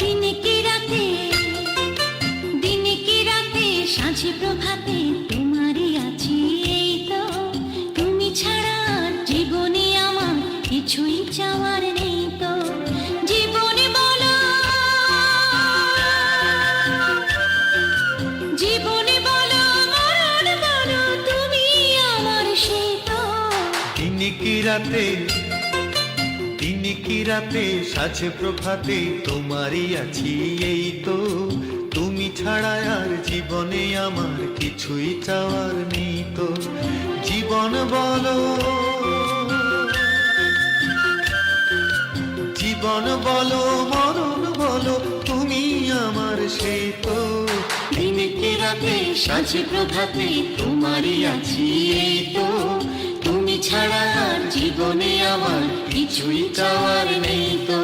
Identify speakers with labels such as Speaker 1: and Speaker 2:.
Speaker 1: দিনে কি রাতে? দিনে কি রাতে সাঁঝে প্রভাতে তোমারই আছি এই তো। তুমি ছাড়া জীবনে আমার কিছুই চাওয়ার নেই তো। জীবনে বলো। জীবনে বলো, মরণ বলো, তুমি আমার সেই তো।
Speaker 2: দিনে কি রাতে দিনে কি রাতে সাজে প্রভাতে তোমারই আছি এই তো। তুমি ছাড়া আর জীবনে আমার কিছুই চাওয়ার নেই তো। জীবন বলো। জীবন বলো, মরণ বলো, তুমি আমার সেই তো।
Speaker 1: দিনে কি রাতে সাঁঝে প্রভাতে তোমারই আছি এই তো। তুমি ছাড়া জীবনে আমার কিছুই চাওয়ার নেই তো।